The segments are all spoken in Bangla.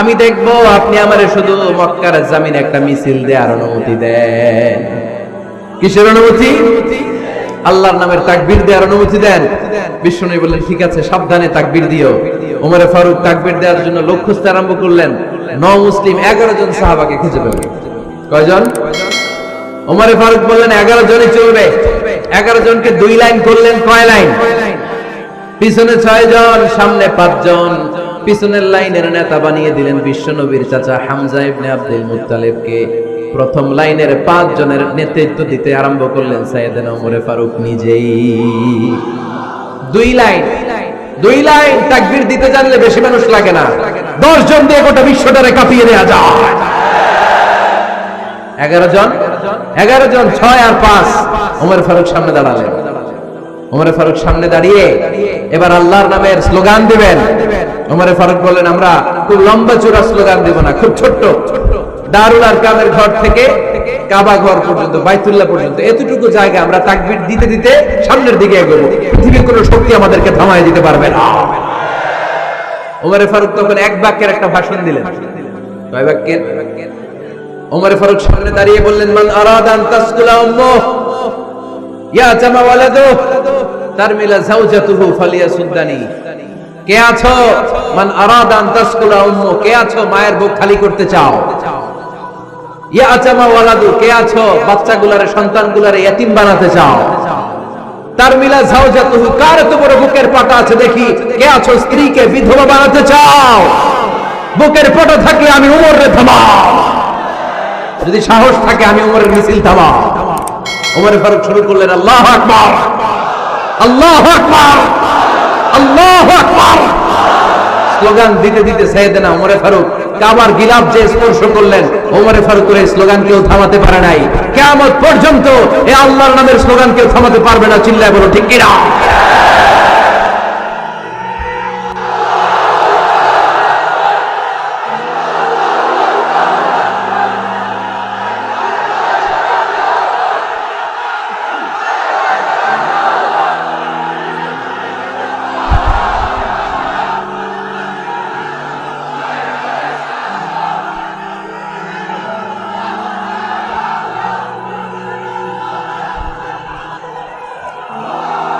আমি দেখব আপনি আমারে শুধু মক্কার জামিনে একটা মিছিল দেওয়ার অনুমতি দেন। কিসের অনুমতি? আল্লাহর নামের তাকবীর দেওয়ার অনুমতি দেন। বিষ্ণু বললেন, ঠিক আছে, সাবধানে তাকবীর দিও। ওমরে ফারুক তাকবীর দেওয়ার জন্য আরম্ভ করলেন। ন মুসলিম, এগারো জন সাহাবাকে খুঁজে পেলেন কয়জন? ওমরে ফারুক বললেন, এগারো জনই চলবে। এগারো জনকে দুই লাইন করলেন, কয় লাইন? পিছনে ছয় জন সামনে পাঁচজন। পিছনের লাইনের নেতা বানিয়ে দিলেন বিশ্বনবীর চাচা হামজা আব্দুল মুত্তালিবকে। প্রথম লাইনের পাঁচ জনের নেতৃত্ব দিতে আরম্ভ করলেন সাইয়েদনা ওমরে ফারুক নিজেই। দুই লাইন দুই লাইন তাকবীর দিতে জানলে বেশি মানুষ লাগে না। দশ জন দিয়ে গোটা বিশ্বটারে কাঁপিয়ে দেওয়া যায়। এগারো জন এগারো জন, ছয় আর পাঁচ। ওমর ফারুক সামনে দাঁড়ালেন। ওমরে ফারুক সামনে দাঁড়িয়ে এবার আল্লাহর নামের স্লোগান দিবেন। ওমরে ফারুক বললেন, আমরা খুব লম্বা চূড়া স্লোগান দেব না, খুব ছোট্ট। দারুল আর কামের ঘর থেকে কাবা ঘর পর্যন্ত, বাইতুল্লাহ পর্যন্ত, এতটুকু জায়গা আমরা তাকবীর দিতে দিতে সামনের দিকে এগোবো। পৃথিবীর কোনো শক্তি আমাদেরকে থামায় দিতে পারবে না। ওমরে ফারুক তখন এক বাক্যের একটা ভাষণ দিলেন। কয় বাক্যের? ওমরে ফারুক সামনে দাঁড়িয়ে বললেন, মান আরাদান তাসকুলা উম্মুহ, ইয়া জামা ওয়ালাদু কে আছো? কে মায়ের বুক খালি করতে চাও। বানাতে চাও। তারমিলা জাওজাতুহু, কার বুকের পাটা আছে দেখি? কে আছো? স্ত্রীকে, বিধবা বানাতে চাও। বুকের পাটা থাকে, আমি উমরে থামাও। যদি সাহস থাকে, আমি উমরের মিছিল থামাও। ওমরে ফারুক শুরু করলেন, আল্লাহ আকবার। আল্লাহ আল্লাহ স্লোগান দিতে দিতে সাইয়েদনা ওমরে ফারুক, কাবার গিলাফ যে স্পর্শ করলেন, ওমরে ফারুকের এই স্লোগান কেউ থামাতে পারে নাই। কেমন পর্যন্ত এই আল্লাহর নামের স্লোগান কেউ থামাতে পারবে না, চিল্লায় বলো, ঠিক কিনা?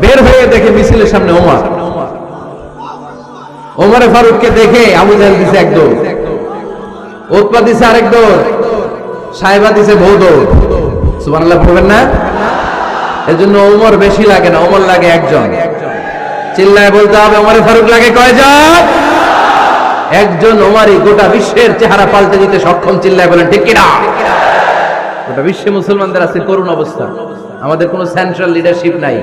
বের হয়ে দেখে মিছিলের সামনে ওমর। ওমরে ফারুককে দেখে আবু জাহেল দিছে এক দৌড়। উৎপা দিছে আরেক দৌড়। সাহেবা দিছে বহু দৌড়। সুবহানাল্লাহ পড়বেন না? এজন্য ওমর বেশি লাগে না, ওমর লাগে একজন। চিল্লায় বলতে হবে, ওমরে ফারুক লাগে কয়জন? একজন ওমারই গোটা বিশ্বের চেহারা পাল্টে দিতে সক্ষম, চিল্লায় বলেন, ঠিক কিনা? গোটা বিশ্বে মুসলমানদের আছে করুণ অবস্থা। আমাদের কোনো সেন্ট্রাল লিডারশিপ নাই।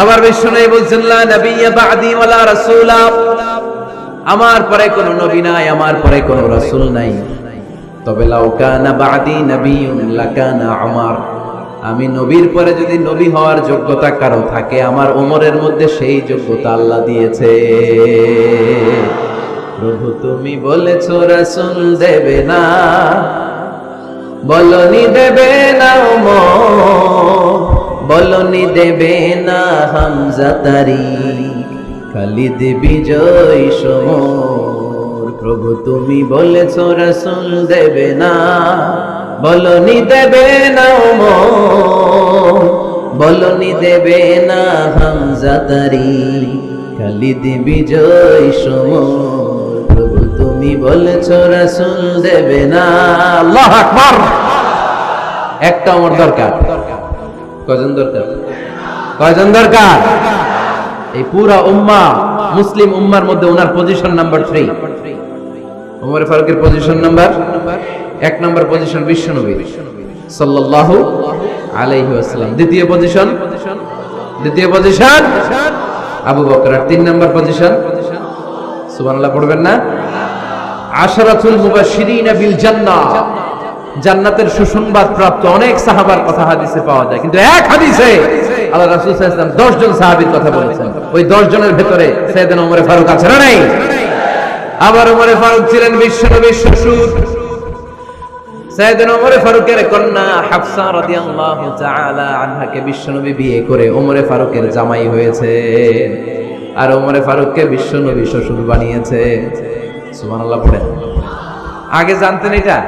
আবার বিশ্ব নেই বলছেন আমার পরে কোন নবী নাই, আমার পরে কোন রাসূল নাই। তবে লাউ কানা বা'দি আমার আমি নবীর পরে যদি নবী হওয়ার যোগ্যতা কারও থাকে, আমার ওমরের মধ্যে সেই যোগ্যতা আল্লাহ দিয়েছে। প্রভু, তুমি বলেছ রাসূল দেবে না। বলনি দেবে না ওমর বলনি দেবে না হামজা তারি। খালিদ বিজয় সমর। প্রভু তুমি বলেছ, রসুল দেবে না। বলনি দেবে না বলনি দেবে না হামজা তারি। খালিদ বিজয় সমর। বলেছ, রাসূল দেবে না। আল্লাহ একটা আমার দরকার। কয়জন দরকার? কয়জন দরকার? এই পুরা উম্মা, মুসলিম উম্মার মধ্যে ওনার পজিশন নাম্বার থ্রি উমর ফারুকের পজিশন নাম্বার এক নাম্বার পজিশন বিশ্বনবী সাল্লাল্লাহু আলাইহি ওয়াসাল্লাম। দ্বিতীয় পজিশন দ্বিতীয় পজিশন আবু বকর আর তিন নাম্বার পজিশন সুবহানাল্লাহ, পড়বেন না? আশরাতুল মুবাশশিরিন বিল জান্নাহ। জান্নাতের সুসংবাদ প্রাপ্ত অনেক সাহাবার কথা হাদিসে পাওয়া যায়। কিন্তু এক হাদিসে আল্লাহ রাসূল ওয়াসাল্লাম 10 জন সাহাবীর কথা বলেছেন। ওই 10 জনের ভেতরে সাইয়েদনা ওমর ফারুক আছে না নাই? আবার ওমরে ফারুক ছিলেন বিশ্বনবীর শ্বশুর। সাইয়েদনা ওমরে ফারুকের কন্যা হাফসা রাদিয়াল্লাহু তাআলা আনহাকে বিশ্বনবী বিয়ে করে ওমরে ফারুকের জামাই হয়েছে। আর ওমরে ফারুককে বিশ্বনবী শ্বশুর বানিয়েছে। সুবহানাল্লাহ পড়েন। আগে জানতেন এটা?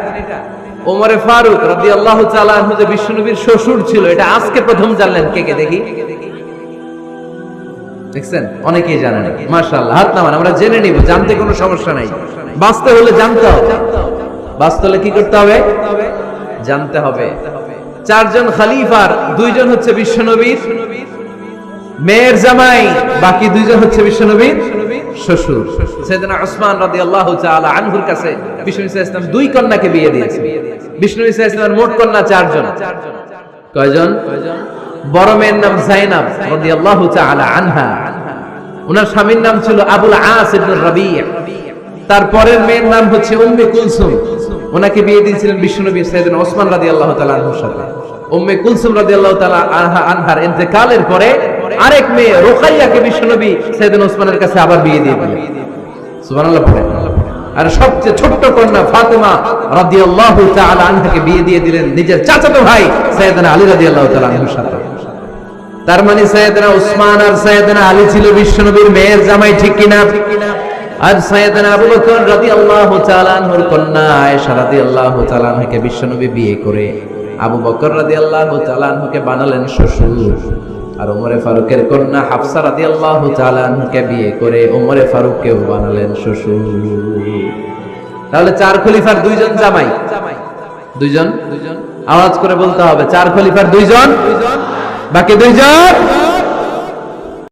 ওমরে ফারুক তাআলা আনহু যে বিশ্বনবীর শ্বশুর ছিল, এটা আজকে প্রথম জানলেন। কে কে দেখি? দেখছেন? অনেকেই হাত নামান, আমরা জেনে নিব, জানতে কোনো সমস্যা নাই। বাঁচতে হলে জানতে হবে। বাঁচতে হলে কি করতে হবে? জানতে হবে। চারজন খালিফার, দুইজন হচ্ছে বিশ্বনবীর মেয়ের জামাই, বাকি দুইজন হচ্ছে বিশ্বনবীর শ্বশুর। সেদিনা ওসমান তাআলা আনহুর কাছে বিষ্ণু ইসলাম দুই কন্যাকে বিয়ে দিয়েছে। বিষ্ণু ইসলামের মোট কন্যা চারজন। কয়জন? বড় মেয়ের নাম জাইনাব তাআলা আনহা। ওনার স্বামীর নাম ছিল আবুল আস ইবনে রাবি' তার পরের মেয়ের নাম হচ্ছে উম্মে কুলসুম। ওনাকে বিয়ে দিয়েছিলেন বিশ্বনবী সাইয়েদনা ওসমান রাদিয়াল্লাহু তাআলা আনহুর সাথে। উম্মে কুলসুম রাদিয়াল্লাহু তাআলা আনহা আনহার ইন্তেকালের পরে আরেক মেয়ে রুকাইয়াকে বিশ্বনবী সাইয়েদনা ওসমানের কাছে আবার বিয়ে দিয়ে পড়েন আর সবচেয়ে ছোট্ট কন্যা ফাতেমা রাদিয়াল্লাহু তাআলা আনহাকে বিয়ে দিয়ে দিলেন নিজের চাচাতো ভাই সাইয়েদনা আলী রাদিয়াল্লাহু তাআলা আনহুর সাথে। তার মানে সাইয়েদনা উসমান আর সাইয়েদনা আলী ছিল বিশ্বনবীর মেয়ের জামাই, ঠিক কিনা আর সাইয়েদনা আবু বকর রাদিয়াল্লাহু তাআলা আনহুর কন্যা আয়েশা রাদিয়াল্লাহু তাআলা আনহাকে বিশ্বনবী বিয়ে করে আবু বকর রাদিয়াল্লাহু তাআলা আনহুকে বানালেন শ্বশুর। আর ওমরে ফারুকের কন্যা হাফসা রাদিয়াল্লাহু আল্লাহ চালানকে বিয়ে করে ওমরে ফারুককেও বানালেন শ্বশুর। তাহলে চার খলিফার দুইজন জামাই? দুইজন। আওয়াজ করে বলতে হবে, চার খলিফার দুইজন? বাকি দুইজন?